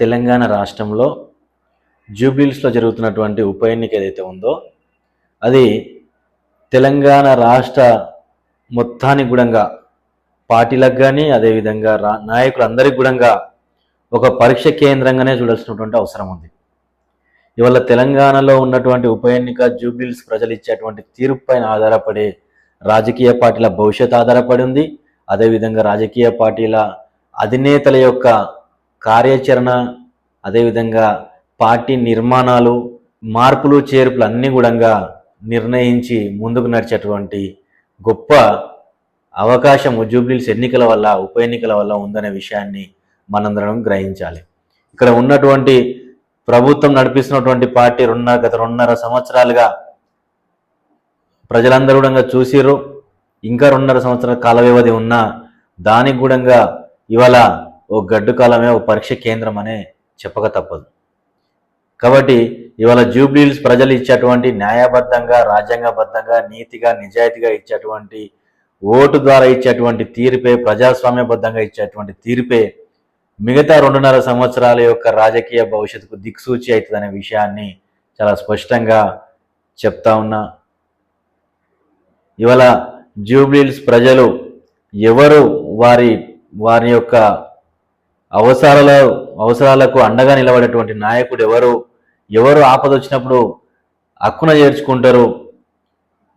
తెలంగాణ రాష్ట్రంలో జూబ్లీస్లో జరుగుతున్నటువంటి ఉప ఎన్నిక ఏదైతే ఉందో అది తెలంగాణ రాష్ట్ర మొత్తానికి గుడంగా పార్టీలకు కానీ అదేవిధంగా రా నాయకులందరికీ గుడంగా ఒక పరీక్ష కేంద్రంగానే చూడాల్సినటువంటి అవసరం ఉంది. ఇవాళ తెలంగాణలో ఉన్నటువంటి ఉప ఎన్నిక జూబ్లీస్ ప్రజలు ఇచ్చేటువంటి తీర్పు పైన ఆధారపడే రాజకీయ పార్టీల భవిష్యత్ ఆధారపడి ఉంది. అదేవిధంగా రాజకీయ పార్టీల అధినేతల యొక్క కార్యాచరణ అదేవిధంగా పార్టీ నిర్మాణాలు మార్పులు చేర్పులు అన్నీ కూడా నిర్ణయించి ముందుకు నడిచేటువంటి గొప్ప అవకాశం జూబ్లీస్ ఎన్నికల వల్ల ఉప ఎన్నికల వల్ల ఉందనే విషయాన్ని మనందరం గ్రహించాలి. ఇక్కడ ఉన్నటువంటి ప్రభుత్వం నడిపిస్తున్నటువంటి పార్టీ రెండున్నర గత రెండున్నర సంవత్సరాలుగా ప్రజలందరూ కూడా చూసిర్రు. ఇంకా రెండున్నర సంవత్సరాల కాల వ్యవధి ఉన్నా దానికి కూడా ఇవాళ ఓ గడ్డు కాలమే ఒక పరీక్ష కేంద్రం అనే చెప్పక తప్పదు. కాబట్టి ఇవాళ జూబ్లీల్స్ ప్రజలు ఇచ్చేటువంటి న్యాయబద్ధంగా రాజ్యాంగబద్ధంగా నీతిగా నిజాయితీగా ఇచ్చేటువంటి ఓటు ద్వారా ఇచ్చేటువంటి తీర్పే ప్రజాస్వామ్యబద్ధంగా ఇచ్చేటువంటి తీర్పే మిగతా రెండున్నర సంవత్సరాల యొక్క రాజకీయ భవిష్యత్తుకు దిక్సూచి అవుతుందనే విషయాన్ని చాలా స్పష్టంగా చెప్తా ఉన్నా. ఇవాళ జూబ్లీహిల్స్ ప్రజలు ఎవరు వారి వారి యొక్క అవసరాల అవసరాలకు అండగా నిలబడేటువంటి నాయకుడు ఎవరు? ఎవరు ఆపద వచ్చినప్పుడు హక్కున చేర్చుకుంటారు?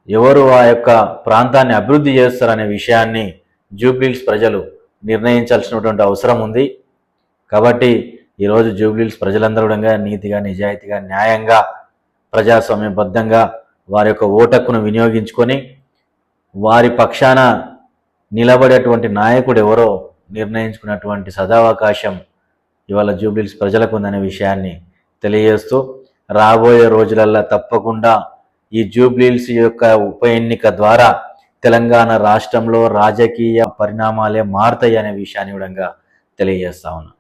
ఎవరు ఆ యొక్క ప్రాంతాన్ని అభివృద్ధి చేస్తారనే విషయాన్ని జూబ్లీల్స్ ప్రజలు నిర్ణయించాల్సినటువంటి అవసరం ఉంది. కాబట్టి ఈరోజు జూబ్లీల్స్ ప్రజలందరూ కూడా నీతిగా నిజాయితీగా న్యాయంగా ప్రజాస్వామ్యబద్ధంగా వారి యొక్క ఓటక్కును వినియోగించుకొని వారి పక్షాన నిలబడేటువంటి నాయకుడు ఎవరో నిర్ణయించుకున్నటువంటి సదావకాశం ఇవాళ జూబ్లీల్స్ ప్రజలకు ఉందనే విషయాన్ని తెలియజేస్తూ రాబోయే రోజులల్లో తప్పకుండా ఈ జూబ్లీల్స్ యొక్క ఉప ఎన్నిక ద్వారా తెలంగాణ రాష్ట్రంలో రాజకీయ పరిణామాలే మారుతాయి అనే విషయాన్ని కూడా తెలియజేస్తా ఉన్నా.